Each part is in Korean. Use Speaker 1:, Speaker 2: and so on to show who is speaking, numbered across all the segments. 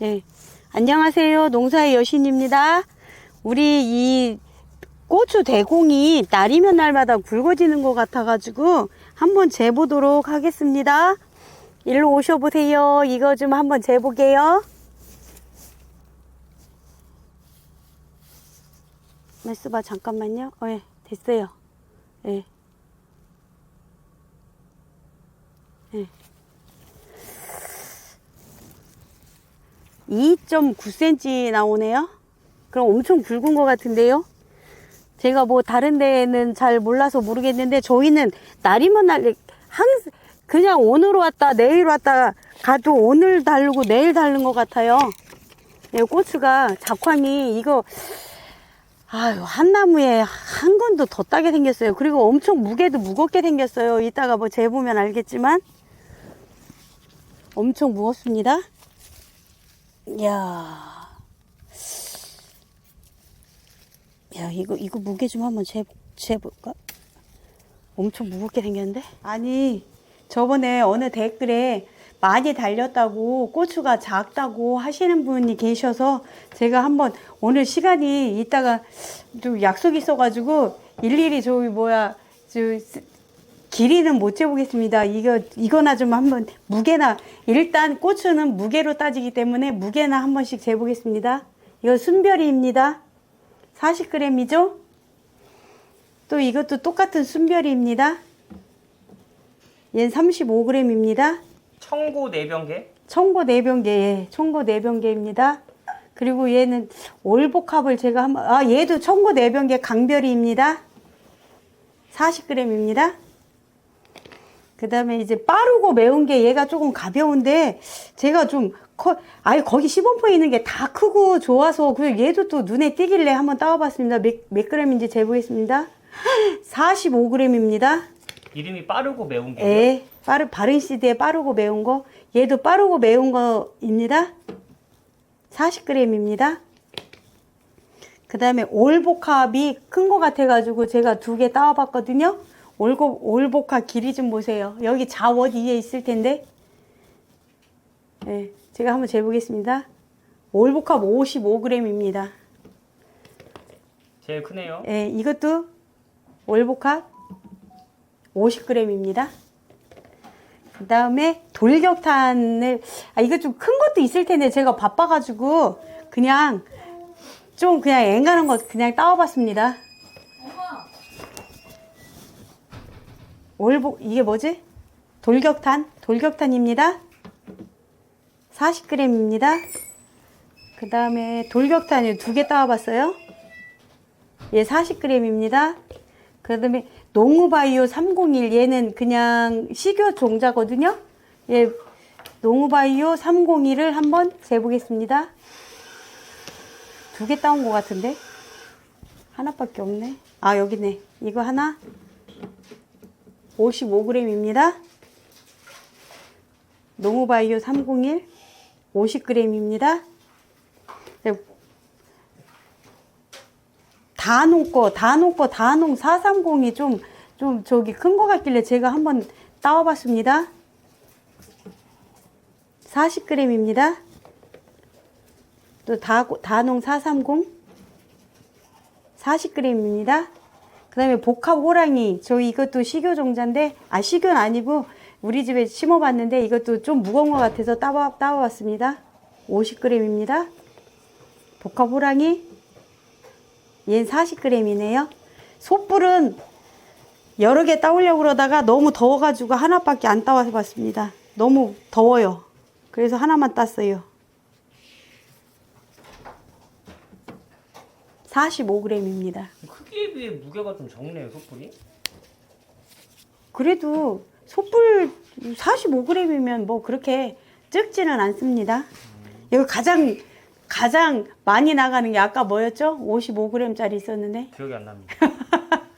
Speaker 1: 네. 안녕하세요. 농사의 여신입니다. 우리 이 고추 대공이 날이면 날마다 굵어지는 것 같아가지고 한번 재보도록 하겠습니다. 일로 오셔보세요. 이거 좀 한번 재보게요. 말씀봐 잠깐만요. 어, 예, 됐어요. 예. 2.9cm 나오네요. 그럼 엄청 굵은 것 같은데요. 제가 뭐 다른 데는 잘 몰라서 모르겠는데 저희는 날이면 날, 항, 그냥 오늘 왔다 내일 왔다 가도 오늘 다르고 내일 다른 것 같아요. 예, 고추가 작황이 이거 아유 한 나무에 한 건도 더 따게 생겼어요. 그리고 엄청 무게도 무겁게 생겼어요. 이따가 뭐 재보면 알겠지만 엄청 무겁습니다. 이야. 야, 이거, 이거 무게 좀 한번 재, 재볼까? 엄청 무겁게 생겼는데? 아니, 저번에 어느 댓글에 많이 달렸다고, 고추가 작다고 하시는 분이 계셔서 제가 한번 오늘 시간이 있다가 좀 약속이 있어가지고 일일이 저기 뭐야, 저, 길이는 못 재보겠습니다. 이거, 이거나 좀 한번 무게나, 일단 고추는 무게로 따지기 때문에 무게나 한 번씩 재보겠습니다. 이거 순별이입니다. 40g이죠? 또 이것도 똑같은 순별이입니다. 얘는 35g입니다.
Speaker 2: 청고 4병개
Speaker 1: 청고 4병개, 예, 청고 4병개입니다. 그리고 얘는 올복합을 제가 한번, 아, 얘도 청고 4병개 강별이입니다. 40g입니다. 그 다음에 이제 빠르고 매운 게 얘가 조금 가벼운데 제가 좀 커, 아예 거기 시범포에 있는 게 다 크고 좋아서 그 얘도 또 눈에 띄길래 한번 따와봤습니다. 몇, 몇 g인지 재보겠습니다. 45g입니다.
Speaker 2: 이름이 빠르고 매운 게
Speaker 1: 예, 빠르, 바른 시대에 빠르고 매운 거. 얘도 빠르고 매운 거입니다. 40g입니다. 그 다음에 올복합이 큰 거 같아가지고 제가 두 개 따와봤거든요. 올고, 올복합 길이 좀 보세요. 여기 자원 위에 있을 텐데. 예, 제가 한번 재보겠습니다. 올복합 55g입니다.
Speaker 2: 제일 크네요.
Speaker 1: 예, 이것도 올복합 50g입니다. 그 다음에 돌격탄을, 아, 이거 좀 큰 것도 있을 텐데 제가 바빠가지고 그냥 좀 그냥 앵간한 거 그냥 따와봤습니다. 올복, 이게 뭐지? 돌격탄? 돌격탄입니다. 40g입니다. 그 다음에 돌격탄을 두 개 따와봤어요. 얘 40g입니다. 그 다음에 농우바이오 301 얘는 그냥 식유 종자거든요. 얘 농우바이오 301을 한번 재보겠습니다. 두 개 따온 것 같은데 하나밖에 없네. 아 여기네. 이거 하나 55g입니다. 농우바이오 301 50g입니다. 다농 거, 다농 거, 다농 430이 좀, 좀 저기 큰 거 같길래 제가 한번 따와봤습니다. 40g입니다. 또 다, 다농 430 40g입니다. 그 다음에 복합 호랑이. 저 이것도 식유 종자인데, 아, 식유는 아니고, 우리 집에 심어봤는데, 이것도 좀 무거운 것 같아서 따와, 따와봤습니다. 50g입니다. 복합 호랑이. 얘는 40g이네요. 솥불은 여러 개 따오려고 그러다가 너무 더워가지고 하나밖에 안 따와봤습니다. 너무 더워요. 그래서 하나만 땄어요. 45g입니다.
Speaker 2: 비해 무게가 좀 적네요, 솥불이.
Speaker 1: 그래도 솥불 45g이면 뭐 그렇게 적지는 않습니다. 이거 가장 가장 많이 나가는 게 아까 뭐였죠? 55g짜리 있었는데
Speaker 2: 기억이 안 납니다.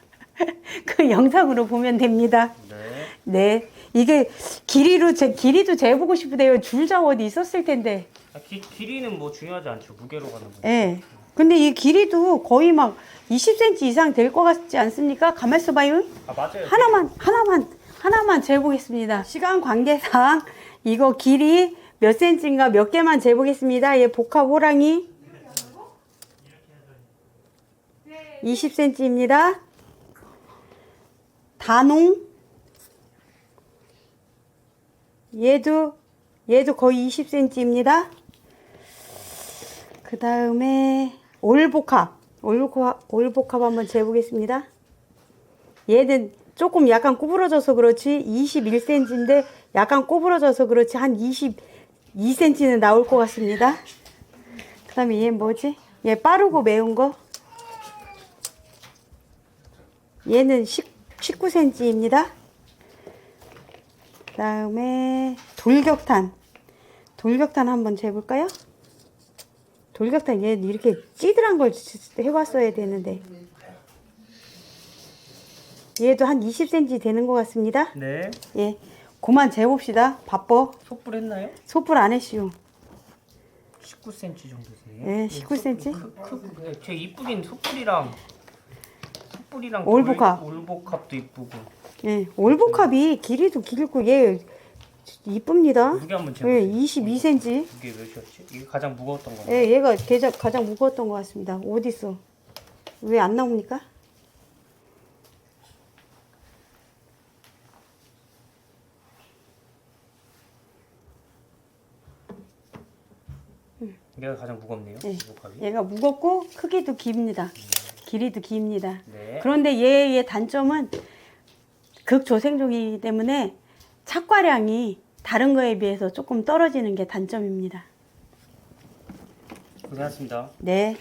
Speaker 1: 그 영상으로 보면 됩니다.
Speaker 2: 네.
Speaker 1: 네, 이게 길이로 제 길이도 재보고 싶으대요. 줄자 어디 있었을 텐데.
Speaker 2: 아, 기, 길이는 뭐 중요하지 않죠. 무게로 가는 거.
Speaker 1: 예. 근데 이 길이도 거의 막 20cm 이상 될 것 같지 않습니까? 가만 있어 봐요.
Speaker 2: 아 맞아요.
Speaker 1: 하나만 하나만 하나만 재보겠습니다. 시간 관계상 이거 길이 몇 센치인가 몇 개만 재보겠습니다. 얘 복합 호랑이 20cm입니다. 단홍 얘도 얘도 거의 20cm입니다. 그 다음에 올복합 올복합 올복합 한번 재보겠습니다. 얘는 조금 약간 구부러져서 그렇지 21cm인데 약간 구부러져서 그렇지 한 22cm는 나올 것 같습니다. 그 다음에 얘 뭐지? 얘 빠르고 매운 거. 얘는 19cm입니다. 그 다음에 돌격탄. 돌격탄 한번 재볼까요? 돌격탄 얘 이렇게 찌들한 걸 해봤어야 되는데 얘도 한 20cm 되는 것 같습니다.
Speaker 2: 네.
Speaker 1: 예, 그만 재봅시다. 바빠.
Speaker 2: 속불 했나요?
Speaker 1: 소풀 안 했슈.
Speaker 2: 19cm 정도세요?
Speaker 1: 예, 19cm?
Speaker 2: 크, 크, 그, 제 이쁘긴 속불이랑 속불이랑
Speaker 1: 올복합.
Speaker 2: 돌- 올복합도 이쁘고
Speaker 1: 예, 올복합이 길이도 길고 얘 이쁩니다.
Speaker 2: 무게 한번
Speaker 1: 예,
Speaker 2: 재보세요.
Speaker 1: 22cm.
Speaker 2: 무게 몇이었지? 이게 가장 무거웠던 거.
Speaker 1: 예, 얘가 가장, 가장 무거웠던 것 같습니다. 어디 있어? 왜 안 나옵니까?
Speaker 2: 얘가 가장 무겁네요.
Speaker 1: 예. 얘가 무겁고 크기도 깁니다. 길이도 깁니다.
Speaker 2: 네.
Speaker 1: 그런데 얘의 단점은 극조생종이기 때문에 착과량이 다른 거에 비해서 조금 떨어지는 게 단점입니다.
Speaker 2: 고생하셨습니다.
Speaker 1: 네.